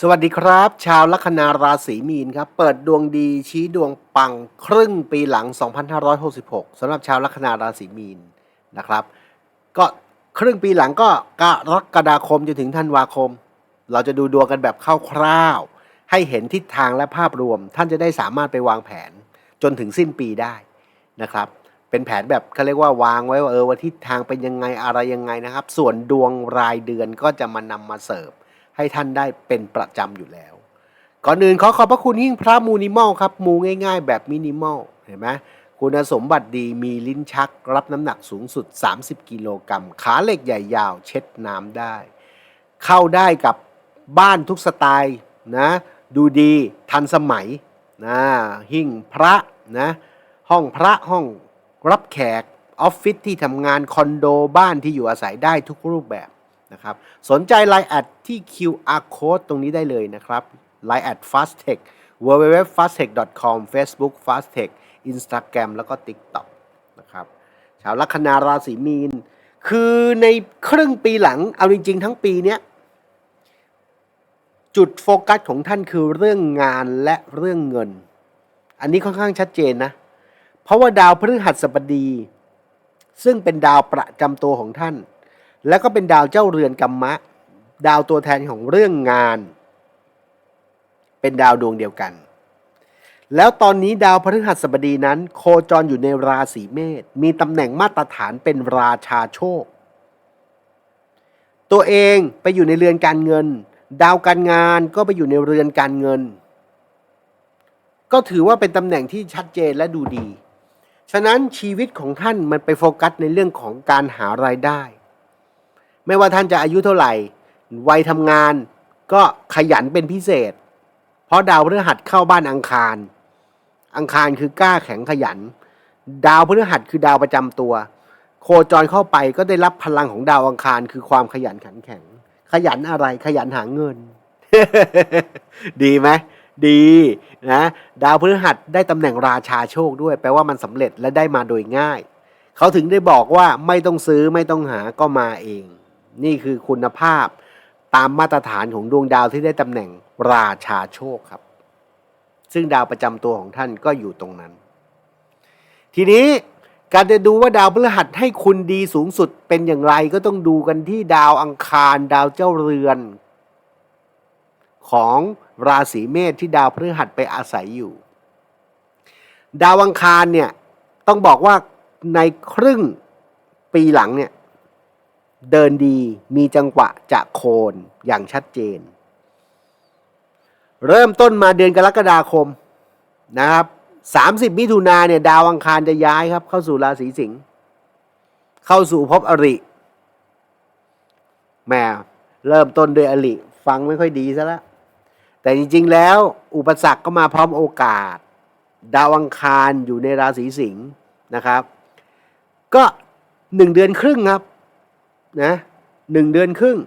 สวัสดีครับ ชาวลัคนาราศีมีนครับ เปิดดวงดีชี้ดวงปังครึ่งปีหลัง 2566สำหรับชาวลัคนาราศีมีนนะครับ ก็ครึ่งปีหลังก็กรกฎาคมจนถึงธันวาคม เราจะดูดวงกันแบบคร่าวๆให้เห็นทิศทางและภาพรวม ท่านจะได้สามารถไปวางแผนจนถึงสิ้นปีได้นะครับ เป็นแผนแบบเขาเรียกว่าวางไว้ว่าเออว่าทิศทางเป็นยังไงอะไรยังไงนะครับ ส่วนดวงรายเดือนก็จะมานำมาเสิร์ฟ ให้ท่านได้เป็นประจำอยู่แล้ว ก่อนอื่นขอขอบพระคุณหิ้งพระมูนิมอลครับ มูง่ายๆ แบบมินิมอลเห็นไหมคุณสมบัติดีมีลิ้นชัก รับน้ำหนักสูงสุด 30 กิโลกรัมขาเหล็กใหญ่ยาว เช็ดน้ำได้ เข้าได้กับบ้านทุกสไตล์นะดูดีทันสมัยนะหิ้งพระนะห้องพระห้องรับแขก ออฟฟิศที่ทำงานคอนโดบ้านที่อยู่อาศัยได้ทุกรูปแบบ นะครับ สนใจ Line แอดที่ QR code ตรงนี้ได้เลยนะครับ Line แอด fasttech www.fasttech.com Facebook fasttech Instagram แล้วก็ TikTok นะครับชาวลัคนาราศีมีน คือในครึ่งปีหลัง เอาจริง ๆ ทั้งปีเนี้ยจุดโฟกัสของท่านคือเรื่องงานและเรื่องเงิน อันนี้ค่อนข้างชัดเจนนะ เพราะว่าดาวพฤหัสบดี ซึ่งเป็นดาวประจำตัวของท่าน แล้วก็เป็นดาวเจ้าเรือนกัมมะ ดาวตัวแทนของเรื่องงาน เป็นดาวดวงเดียวกัน แล้วตอนนี้ดาวพฤหัสบดีนั้น โคจรอยู่ในราศีเมษมีตำแหน่งมาตรฐานเป็นราชาโชค ตัวเองไปอยู่ในเรือนการเงิน ดาวการงานก็ไปอยู่ในเรือนการเงิน ก็ถือว่าเป็นตำแหน่งที่ชัดเจนและดูดี ฉะนั้นชีวิตของท่านมันไปโฟกัสในเรื่องของการหารายได้ ไม่ว่าท่านจะอายุเท่าไหร่ วัยทำงานก็ขยันเป็นพิเศษ เพราะดาวพฤหัสเข้าบ้านอังคาร อังคารคือกล้าแข็งขยัน ดาวพฤหัสคือดาวประจำตัว โคจรเข้าไปก็ได้รับพลังของดาวอังคารคือความขยันขันแข็ง ขยันอะไรขยันหาเงิน ดีไหมดีนะดาวพฤหัสได้ตำแหน่งราชาโชคด้วย แปลว่ามันสำเร็จและได้มาโดยง่าย เขาถึงได้บอกว่าไม่ต้องซื้อไม่ต้องหาก็มาเอง นี่คือคุณภาพตามมาตรฐานของดวงดาวที่ได้ตำแหน่งราชาโชคครับ ซึ่งดาวประจำตัวของท่านก็อยู่ตรงนั้น ทีนี้การจะดูว่าดาวพฤหัสให้คุณดีสูงสุดเป็นอย่างไรก็ต้องดูกันที่ดาวอังคาร ดาวเจ้าเรือน ของราศีเมษที่ดาวพฤหัสไปอาศัยอยู่ ดาวอังคารเนี่ยต้องบอกว่าในครึ่งปีหลังเนี่ย เดินดีมีจังหวะจะโคนอย่างชัดเจน เริ่มต้นมาเดือนกรกฎาคมนะครับ30มิถุนาเนี่ยดาวอังคารจะย้ายครับ เข้าสู่ราศีสิงห์เข้าสู่ภพอริแหมเริ่มต้นด้วยอริฟังไม่ค่อยดีซะแล้วแต่จริง ๆ แล้วอุปสรรคก็มาพร้อมโอกาส ดาวอังคารอยู่ในราศีสิงห์นะครับ ก็หนึ่งเดือนครึ่งครับ นะหนึ่งเดือนครึ่ง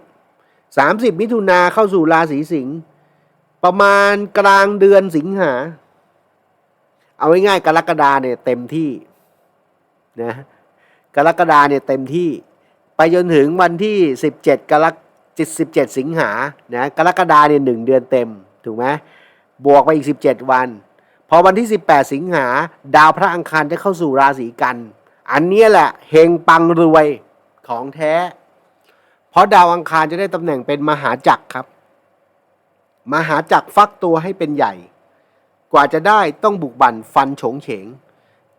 สามสิบมิถุนาเข้าสู่ราศีสิงห์ประมาณกลางเดือนสิงหา เอาง่ายๆกรกฎาเนี่ยเต็มที่นะกรกฎาเนี่ยเต็มที่ ไปจนถึงวันที่สิบเจ็ดกรกจิตสิบเจ็ดสิงหานะกรกฎาเนี่ยหนึ่งเดือนเต็มถูกไหมบวกไปอีกสิบเจ็ดวัน พอวันที่สิบแปดสิงหา ดาวพระอังคารจะเข้าสู่ราศีกัน อันนี้แหละเฮงปังรวยของแท้ เพราะดาวอังคารจะได้ตำแหน่งเป็นมหาจักรครับ มหาจักรฟักตัวให้เป็นใหญ่ กว่าจะได้ต้องบุกบั่นฟันโฉงเฉง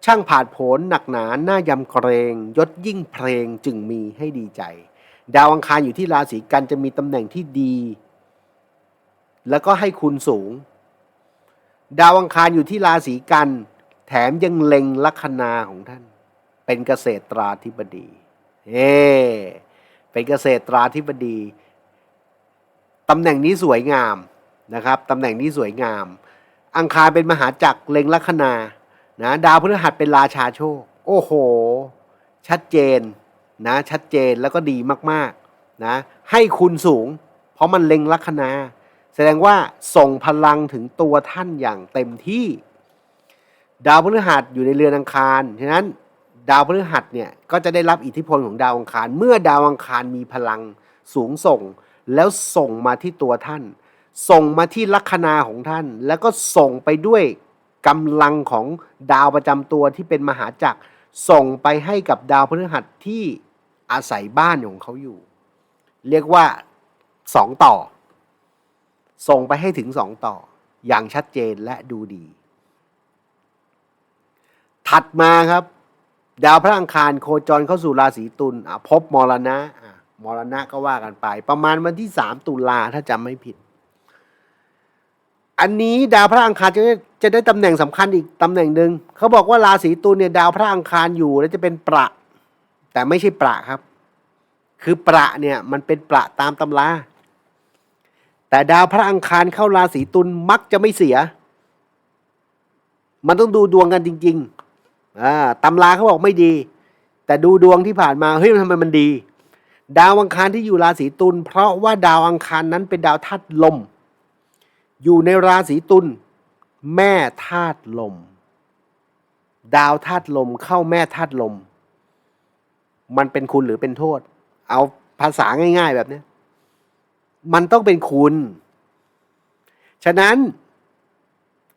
ช่างผาดโผนหนักหนาหน้ายำเกรงยศยิ่งเพลงจึงมีให้ดีใจ ดาวอังคารอยู่ที่ราศีกันจะมีตำแหน่งที่ดี แล้วก็ให้คุณสูง ดาวอังคารอยู่ที่ราศีกัน แถมยังเล็งลัคนาของท่าน เป็นเกษตราธิบดีเฮ้ เป็นเกษตราธิบดีตำแหน่งนี้สวยงามนะครับตำแหน่งนี้สวยงาม อังคารเป็นมหาจักรเล็งลัคนานะดาวพฤหัสเป็นราชาโชค โอ้โห ชัดเจนนะชัดเจนแล้วก็ดีมากๆนะให้คุณสูง เพราะมันเล็งลัคนา แสดงว่าส่งพลังถึงตัวท่านอย่างเต็มที่ ดาวพฤหัสอยู่ในเรือนอังคารฉะนั้น ดาวพฤหัสเนี่ยก็จะได้รับอิทธิพลของดาวอังคาร เมื่อดาวอังคารมีพลังสูงส่ง แล้วส่งมาที่ตัวท่าน ส่งมาที่ลัคนาของท่าน แล้วก็ส่งไปด้วยกำลังของดาวประจำตัวที่เป็นมหาจักร ส่งไปให้กับดาวพฤหัสที่อาศัยบ้านของเขาอยู่ เรียกว่าสองต่อ ส่งไปให้ถึงสองต่อ อย่างชัดเจนและดูดี ถัดมาครับ ดาวพระอังคารโคจรเข้าสู่ราศีตุลพบมรณะอะมรณะก็ว่ากันไป ประมาณวันที่สามตุลาถ้าจำไม่ผิด อันนี้ดาวพระอังคารจะได้จะได้ตำแหน่งสำคัญอีกตำแหน่งหนึ่งเขาบอกว่าราศีตุลเนี่ยดาวพระอังคารอยู่แล้วจะเป็นประ แต่ไม่ใช่ประครับ คือประเนี่ยมันเป็นประตามตำราแต่ดาวพระอังคารเข้าราศีตุลมักจะไม่เสีย มันต้องดูดวงกันจริง ๆ อ่าตำราเขาบอกไม่ดี แต่ดูดวงที่ผ่านมาเฮ้ยทำไมมันดี ดาวอังคารที่อยู่ราศีตุลเพราะว่าดาวอังคารนั้นเป็นดาวธาตุลม อยู่ในราศีตุลแม่ธาตุลม ดาวธาตุลมเข้าแม่ธาตุลม มันเป็นคุณหรือเป็นโทษ เอาภาษาง่าย ๆ แบบนี้มันต้องเป็นคุณ ฉะนั้น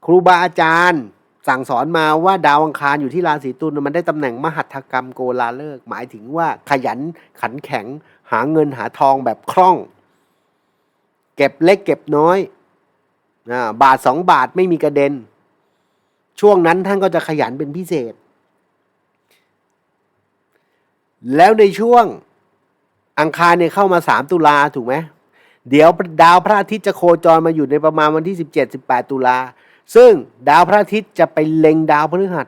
ครูบาอาจารย์ สั่งสอนมาว่าดาวอังคารอยู่ที่ราศีตุลมันได้ตำแหน่งมหัตถกรรมโกลาเลิก หมายถึงว่าขยันขันแข็ง หาเงินหาทองแบบคล่อง เก็บเล็กเก็บน้อยบาทสองบาทไม่มีกระเด็น ช่วงนั้นท่านก็จะขยันเป็นพิเศษ แล้วในช่วงอังคารเนี่ยเข้ามาสามตุลาถูกไหมเดี๋ยวดาวพระอาทิตย์จะโคจรมาอยู่ในประมาณวันที่ 17 18 ตุลา ซึ่งดาวพระอาทิตย์จะไปเล็งดาวพฤหัส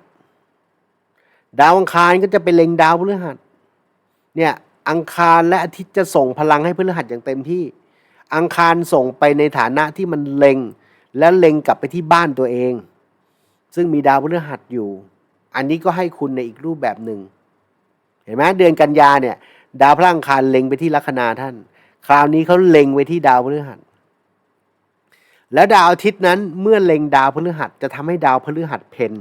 ดาวอังคารก็จะไปเล็งดาวพฤหัส เนี่ยอังคารและอาทิตย์จะส่งพลังให้พฤหัสอย่างเต็มที่ อังคารส่งไปในฐานะที่มันเล็ง และเล็งกลับไปที่บ้านตัวเอง ซึ่งมีดาวพฤหัสอยู่ อันนี้ก็ให้คุณในอีกรูปแบบหนึ่ง เห็นไหมเดือนกันยาเนี่ย ดาวพระอังคารเล็งไปที่ลัคนาท่าน คราวนี้เขาเล็งไว้ที่ดาวพฤหัส แล้วดาวอาทิตย์นั้นเมื่อเล็งดาวพฤหัสจะทำให้ดาวพฤหัสเพน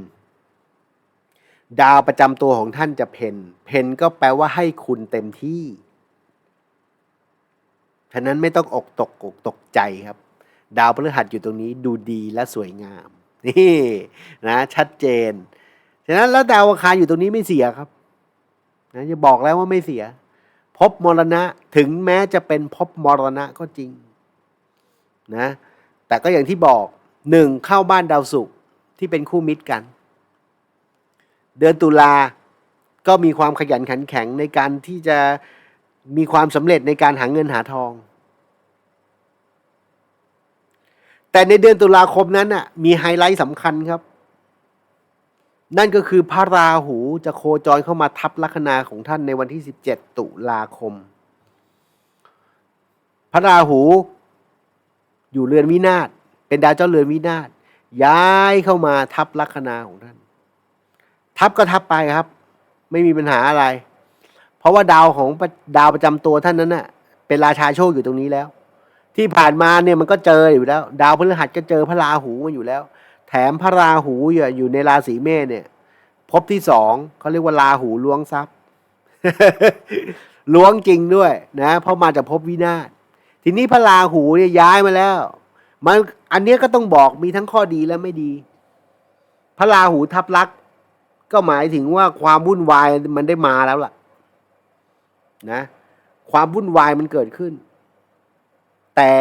ดาวประจำตัวของท่านจะเพนเพนก็แปลว่าให้คุณเต็มที่ ฉะนั้นไม่ต้องอกตกอกตกใจครับ ดาวพฤหัสอยู่ตรงนี้ดูดีและสวยงาม นี่นะชัดเจน ฉะนั้นแล้วดาวอังคารอยู่ตรงนี้ไม่เสียครับนะจะบอกแล้วว่าไม่เสีย พบมรณะถึงแม้จะเป็นพบมรณะก็จริง นะ แต่ก็อย่างที่บอกหนึ่งเข้าบ้านดาวศุกร์ที่เป็นคู่มิตรกัน เดือนตุลาก็มีความขยันขันแข็งในการที่จะมีความสำเร็จในการหาเงินหาทอง แต่ในเดือนตุลาคมนั้นน่ะมีไฮไลท์สำคัญครับ นั่นก็คือพระราหูจะโคจรเข้ามาทับลัคนาของท่านในวันที่ 17 ตุลาคม พระราหู อยู่เรือนวินาศเป็นดาวเจ้าเรือนวินาศย้ายเข้ามาทับลัคนาของท่าน ทับก็ทับไปครับ ไม่มีปัญหาอะไร เพราะว่าดาวของดาวประจำตัวท่านนั้นน่ะ เป็นราชาโชคอยู่ตรงนี้แล้ว ที่ผ่านมาเนี่ยมันก็เจออยู่แล้ว ดาวพฤหัสก็เจอพระราหูมาอยู่แล้ว แถมพระราหูอยู่ในราศีเมษเนี่ยพบที่สองเขาเรียกว่าราหูล้วงทรัพย์ล้วงจริงด้วยนะ เพราะมาจากภพวินาศ ทีนี้พระราหูเนี่ยย้ายมาแล้ว มันอันเนี้ยก็ต้องบอกมีทั้งข้อดีและไม่ดี พระราหูทับลักษณ์ก็หมายถึงว่าความวุ่นวายมันได้มาแล้วล่ะ นะ ความวุ่นวายมันเกิดขึ้น แต่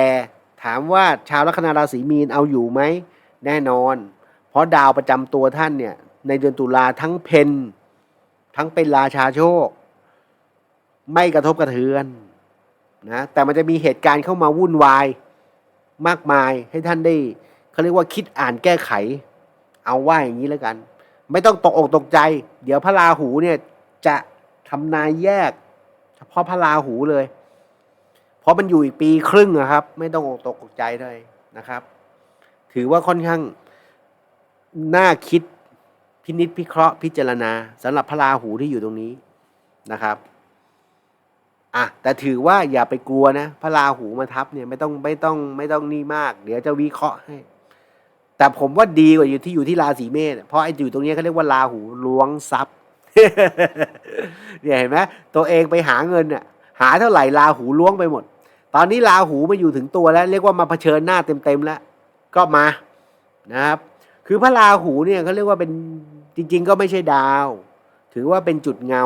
ถามว่าชาวลัคนาราศีมีนเอาอยู่ไหมแน่นอน เพราะดาวประจำตัวท่านเนี่ย ในเดือนตุลาทั้งเพนทั้งเป็นราชาโชค ไม่กระทบกระเทือน นะแต่มันจะมีเหตุการณ์เข้ามาวุ่นวายมากมายให้ท่านได้เขาเรียกว่าคิดอ่านแก้ไข เอาว่าอย่างนี้แล้วกัน ไม่ต้องตกอกตกใจ เดี๋ยวพระราหูเนี่ยจะทำนายแยก เฉพาะพระราหูเลย เพราะมันอยู่อีกปีครึ่งนะครับ ไม่ต้องอกตกอกใจเลยนะครับ ถือว่าค่อนข้างน่าคิดพินิษพิเคราะห์พิจารณาสำหรับพระราหูที่อยู่ตรงนี้นะครับ อะแต่ถือว่าอย่าไปกลัวนะพระราหูมาทับเนี่ยไม่ต้องไม่ต้องไม่ต้องนี่มาก เดี๋ยวจะวิเคราะห์ให้ แต่ผมว่าดีกว่าอยู่ที่อยู่ที่ราศีเมษเพราะไอ้อยู่ตรงนี้เขาเรียกว่าราหูล้วงทรัพย์เนี่ยเห็นไหมตัวเองไปหาเงินเนี่ยหาเท่าไหร่ราหูล้วงไปหมด ตอนนี้ราหูมาอยู่ถึงตัวแล้ว เรียกว่ามาเผชิญหน้าเต็มๆแล้ว ก็มานะครับ คือพระราหูเนี่ยเขาเรียกว่าเป็นจริง ๆ ก็ไม่ใช่ดาว ถือว่าเป็นจุดเงา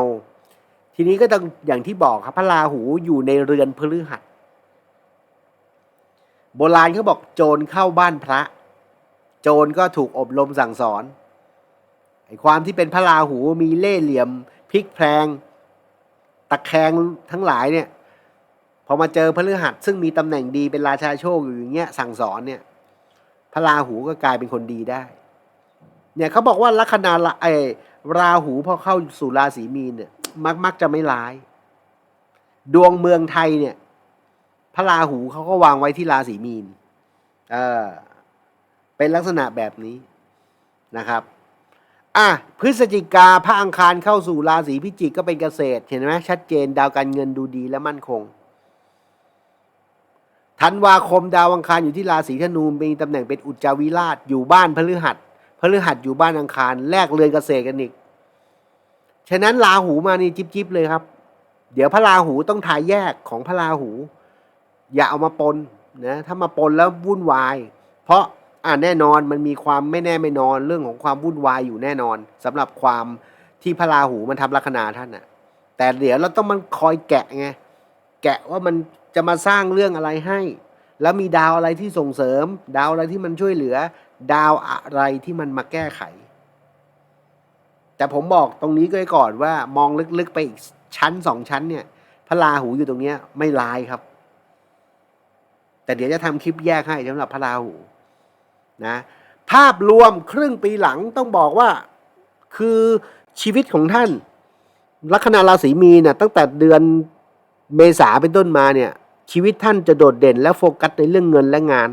ทีนี้ก็ต้องอย่างที่บอกครับพระราหูอยู่ในเรือนพฤหัสโบราณเขาบอกโจรเข้าบ้านพระ โจรก็ถูกอบรมสั่งสอนไอ้ความที่เป็นพระราหูมีเล่ห์เหลี่ยมพลิกแพลงตะแคงทั้งหลายเนี่ยพอมาเจอพฤหัสซึ่งมีตำแหน่งดีเป็นราชาโชคอยู่อย่างเงี้ยสั่งสอนเนี่ยพระราหูก็กลายเป็นคนดีได้ เนี่ยเขาบอกว่าลัคนาละไอราหูพอเข้าสู่ราศีมีนเนี่ย มักมักจะไม่ร้าย ดวงเมืองไทยเนี่ย พระราหูเขาก็วางไว้ที่ราศีมีนเออเป็นลักษณะแบบนี้นะครับ อะพฤศจิกาพระอังคารเข้าสู่ราศีพิจิกก็เป็นเกษตร เห็นไหมชัดเจนดาวการเงินดูดีและมั่นคงธันวาคมดาวอังคารอยู่ที่ราศีธนูมีตำแหน่งเป็นอุจจาวิราชอยู่บ้านพฤหัสพฤหัสอยู่บ้านอังคารแลกเรือนเกษตรกันอีก ฉะนั้นราหูมานี่จิบจิบเลยครับ เดี๋ยวพระราหูต้องถ่ายแยกของพระราหู อย่าเอามาปนนะถ้ามาปนแล้ววุ่นวาย เพราะอ่าแน่นอนมันมีความไม่แน่ไม่นอนเรื่องของความวุ่นวายอยู่แน่นอนสำหรับความที่พระราหูมันทำลัคนาท่านน่ะแต่เดี๋ยวเราต้องมันคอยแกะไงแกะว่ามันจะมาสร้างเรื่องอะไรให้ แล้วมีดาวอะไรที่ส่งเสริม ดาวอะไรที่มันช่วยเหลือ ดาวอะไรที่มันมาแก้ไข แต่ผมบอกตรงนี้ก็ก่อนว่ามองลึกๆไปอีกชั้นสองชั้นเนี่ย พระราหูอยู่ตรงเนี้ยไม่ลายครับ แต่เดี๋ยวจะทำคลิปแยกให้สำหรับพระราหูนะ ภาพรวมครึ่งปีหลังต้องบอกว่า คือชีวิตของท่าน ลัคนาราศีมีเนี่ยตั้งแต่เดือนเมษาเป็นต้นมาเนี่ย ชีวิตท่านจะโดดเด่นและโฟกัสในเรื่องเงินและงาน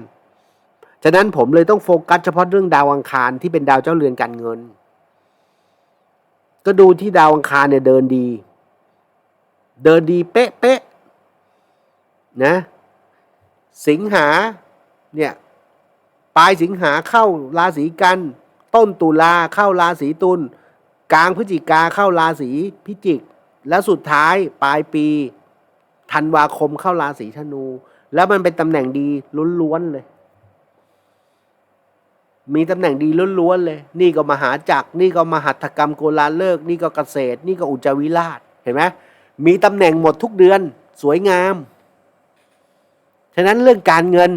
ฉะนั้นผมเลยต้องโฟกัสเฉพาะเรื่องดาวอังคารที่เป็นดาวเจ้าเรือนการเงิน ก็ดูที่ดาวอังคารเนี่ยเดินดี เดินดีเป๊ะเป๊ะๆนะ สิงหาเนี่ยปลายสิงหาเข้าราศีกัน ต้นตุลาเข้าราศีตุลกลางพฤศจิกาเข้าราศีพิจิก แล้วสุดท้ายปลายปีธันวาคมเข้าราศีธนู แล้วมันเป็นตำแหน่งดีล้วนๆเลย มีตำแหน่งดีล้วนๆเลย นี่ก็มหาจักร นี่ก็มหัตถกรรมโกลาเลิก นี่ก็เกษตร นี่ก็อุจวิราช เห็นไหมมีตำแหน่งหมดทุกเดือน สวยงาม ฉะนั้นเรื่องการเงิน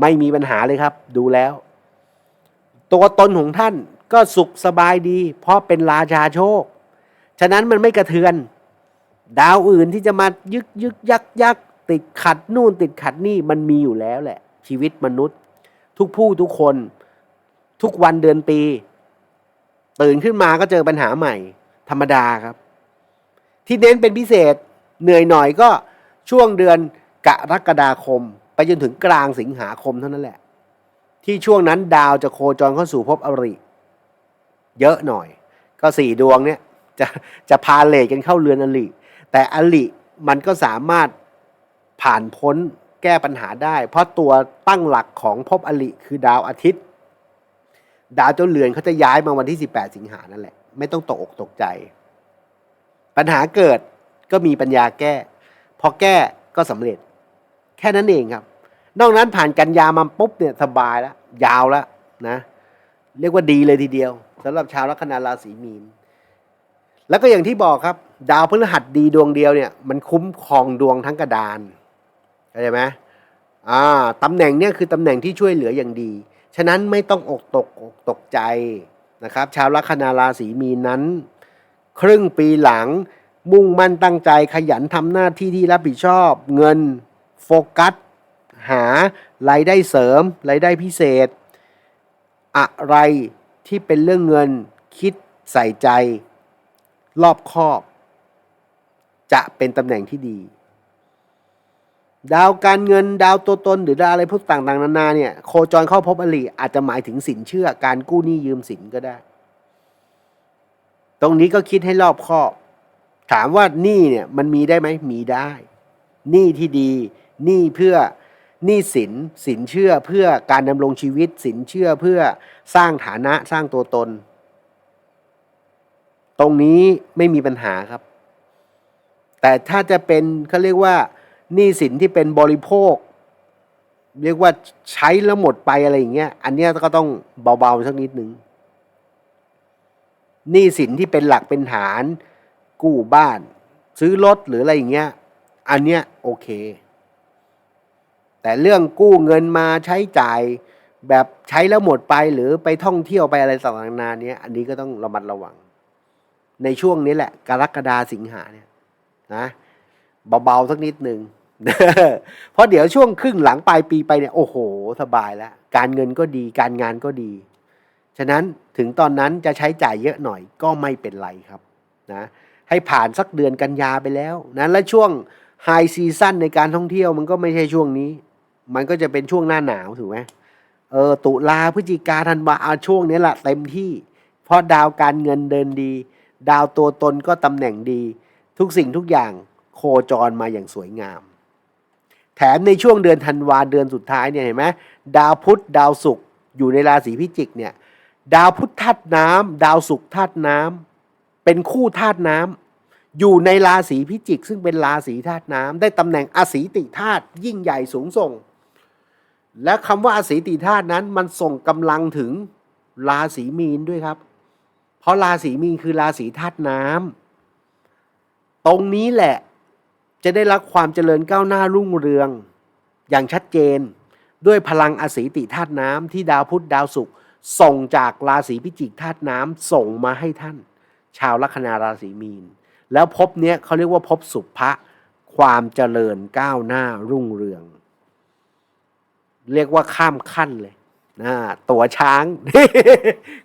ไม่มีปัญหาเลยครับ ดูแล้ว ตัวตนของท่านก็สุขสบายดี เพราะเป็นราชาโชค ฉะนั้นมันไม่กระเทือน ดาวอื่นที่จะมายึกยึกยักยักติดขัดนู่นติดขัดนี่มันมีอยู่แล้วแหละ ชีวิตมนุษย์ ทุกผู้ทุกคน ทุกวันเดือนปี ตื่นขึ้นมาก็เจอปัญหาใหม่ ธรรมดาครับ ที่เน้นเป็นพิเศษเหนื่อยหน่อยก็ช่วงเดือนกรกฎาคม ไปจนถึงกลางสิงหาคมเท่านั้นแหละ ที่ช่วงนั้นดาวจะโคจรเข้าสู่ภพอริ เยอะหน่อย ก็สี่ดวงเนี่ยจะจะพาเลทกันเข้าเรือนอริแต่อริมันก็สามารถผ่านพ้นแก้ปัญหาได้ เพราะตัวตั้งหลักของภพอริคือดาวอาทิตย์ ดาวเจ้าเรือนเขาจะย้ายมาวันที่ 18 สิงหานั่นแหละ ไม่ต้องตกอกตกใจ ปัญหาเกิดก็มีปัญญาแก้ พอแก้ก็สำเร็จ แค่นั้นเองครับ นอกนั้นผ่านกันยามาปุ๊บเนี่ยสบายแล้ว ยาวแล้วนะ เรียกว่าดีเลยทีเดียวสำหรับชาวลัคนาราศีมีน แล้วก็อย่างที่บอกครับ ดาวพฤหัสดีดวงเดียวเนี่ย มันคุ้มครองดวงทั้งกระดานเข้าใจไหมอ่าตำแหน่งเนี่ยคือตำแหน่งที่ช่วยเหลืออย่างดี ฉะนั้นไม่ต้องอกตกอกตกใจนะครับชาวลัคนาราศีมีนนั้น ครึ่งปีหลังมุ่งมั่นตั้งใจขยันทำหน้าที่ที่รับผิดชอบ เงินโฟกัส หารายได้เสริมรายได้พิเศษ อะไรที่เป็นเรื่องเงินคิดใส่ใจ รอบคอบ จะเป็นตำแหน่งที่ดี ดาวการเงินดาวตัวตนหรือดาวอะไรพวกต่างๆนานาเนี่ยโคจรเข้าพบอริอาจจะหมายถึงสินเชื่อการกู้หนี้ยืมสินก็ได้ ตรงนี้ก็คิดให้รอบคอบถามว่าหนี้เนี่ยมันมีได้ไหมมีได้หนี้ที่ดีหนี้เพื่อหนี้สินสินเชื่อเพื่อการดำรงชีวิตสินเชื่อเพื่อสร้างฐานะสร้างตัวตน ตรงนี้ไม่มีปัญหาครับ แต่ถ้าจะเป็นเขาเรียกว่า หนี้สินที่เป็นบริโภค เรียกว่าใช้แล้วหมดไปอะไรอย่างเงี้ย อันเนี้ยก็ต้องเบาๆสักนิดนึงหนี้สินที่เป็นหลักเป็นฐาน กู้บ้าน ซื้อรถหรืออะไรอย่างเงี้ย อันเนี้ยโอเค แต่เรื่องกู้เงินมาใช้จ่ายแบบใช้แล้วหมดไปหรือไปท่องเที่ยวไปอะไรต่างๆนานาเนี้ยอันนี้ก็ต้องระมัดระวัง ในช่วงนี้แหละ กรกฎาสิงหาเนี่ยนะเบาๆสักนิดหนึ่ง เพราะเดี๋ยวช่วงครึ่งหลังปลายปีไปเนี่ยโอ้โห สบายแล้ว การเงินก็ดีการงานก็ดี ฉะนั้นถึงตอนนั้นจะใช้จ่ายเยอะหน่อยก็ไม่เป็นไรครับนะให้ผ่านสักเดือนกันยาไปแล้วนะและช่วงไฮซีซั่นในการท่องเที่ยวมันก็ไม่ใช่ช่วงนี้ มันก็จะเป็นช่วงหน้าหนาวถูกไหมเออตุลาพฤศจิกาธันวาเอาช่วงนี้แหละเต็มที่เพราะดาวการเงินเดินดี ดาวตัวตนก็ตำแหน่งดี ทุกสิ่งทุกอย่างโคจรมาอย่างสวยงาม แถมในช่วงเดือนธันวาเดือนสุดท้ายเนี่ยเห็นไหมดาวพุธดาวศุกร์อยู่ในราศีพิจิกเนี่ยดาวพุธธาตุน้ำดาวศุกร์ธาตุน้ำเป็นคู่ธาตุน้ำอยู่ในราศีพิจิก ซึ่งเป็นราศีธาตุน้ำได้ตำแหน่งอสีติธาตุยิ่งใหญ่สูงส่ง และคำว่าอสีติธาตุนั้นมันส่งกำลังถึงราศีมีนด้วยครับ เพราะราศีมีนคือราศีธาตุน้ำตรงนี้แหละ จะได้รับความเจริญก้าวหน้ารุ่งเรือง อย่างชัดเจน ด้วยพลังอสีติธาตุน้ำที่ดาวพุธดาวศุกร์ส่งจากราศีพิจิกธาตุน้ำส่งมาให้ท่าน ชาวลัคนาราศีมีน แล้วพบเนี้ยเขาเรียกว่าพบสุภะความเจริญก้าวหน้ารุ่งเรือง เรียกว่าข้ามขั้นเลย นะตัวช้าง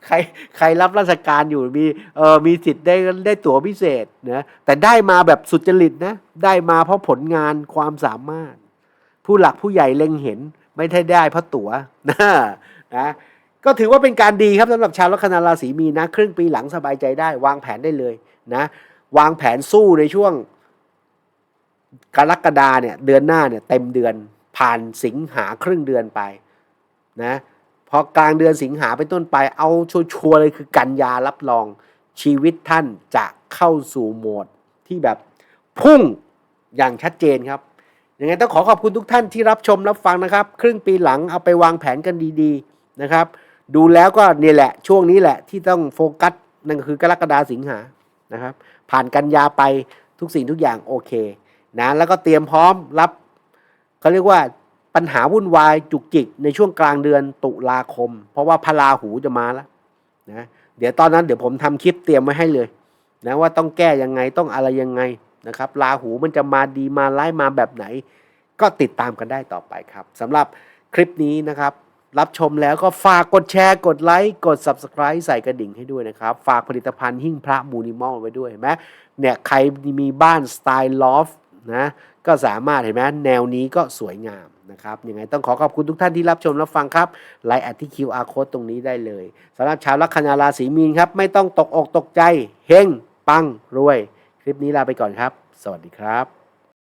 ใครใครรับราชการอยู่มีเออมีสิทธิ์ได้ได้ตั๋วพิเศษนะแต่ได้มาแบบสุจริตนะได้มาเพราะผลงานความสามารถ ผู้หลักผู้ใหญ่เล็งเห็น ไม่ได้ได้เพราะตั๋วนะนะก็ถือว่าเป็นการดีครับสำหรับชาวลัคนาราศีมีนะ ครึ่งปีหลังสบายใจได้ วางแผนได้เลยนะวางแผนสู้ในช่วงกรกฎาเนี่ยเดือนหน้าเนี่ยเต็มเดือนผ่านสิงหาครึ่งเดือนไปนะ พอกลางเดือนสิงหาเป็นต้นไปเอาชัวร์เลยคือกันยารับรองชีวิตท่านจะเข้าสู่โหมดที่แบบพุ่งอย่างชัดเจนครับยังไงต้องขอขอบคุณทุกท่านที่รับชมรับฟังนะครับ ครึ่งปีหลังเอาไปวางแผนกันดีๆนะครับ ดูแล้วก็เนี่ยแหละช่วงนี้แหละที่ต้องโฟกัสนั่นก็คือกรกฎาสิงหานะครับ ผ่านกันยาไปทุกสิ่งทุกอย่างโอเคนะแล้วก็เตรียมพร้อมรับเขาเรียกว่า ปัญหาวุ่นวายจุกจิกในช่วงกลางเดือนตุลาคม เพราะว่าพระราหูจะมาแล้วนะเดี๋ยวตอนนั้นเดี๋ยวผมทำคลิปเตรียมไว้ให้เลยนะว่าต้องแก้ยังไงต้องอะไรยังไงนะครับราหูมันจะมาดีมาร้ายมาแบบไหน ก็ติดตามกันได้ต่อไปครับสำหรับคลิปนี้นะครับ รับชมแล้วก็ฝากกดแชร์ กดไลค์ กด Subscribe ใส่กระดิ่งให้ด้วยนะครับ ฝากผลิตภัณฑ์หิ้งพระมูนิมอลไว้ด้วยเห็นไหมเนี่ยใครมีบ้านสไตล์ลอฟ นะก็สามารถเห็นไหมแนวนี้ก็สวยงามนะครับยังไงต้องขอขอบคุณทุกท่านที่รับชมรับฟังครับไลน์แอดที่ QR code ตรงนี้ได้เลยสำหรับชาวลัคนาราศีมีนครับไม่ต้องตกอกตกใจเฮงปังรวย คลิปนี้ลาไปก่อนครับ สวัสดีครับ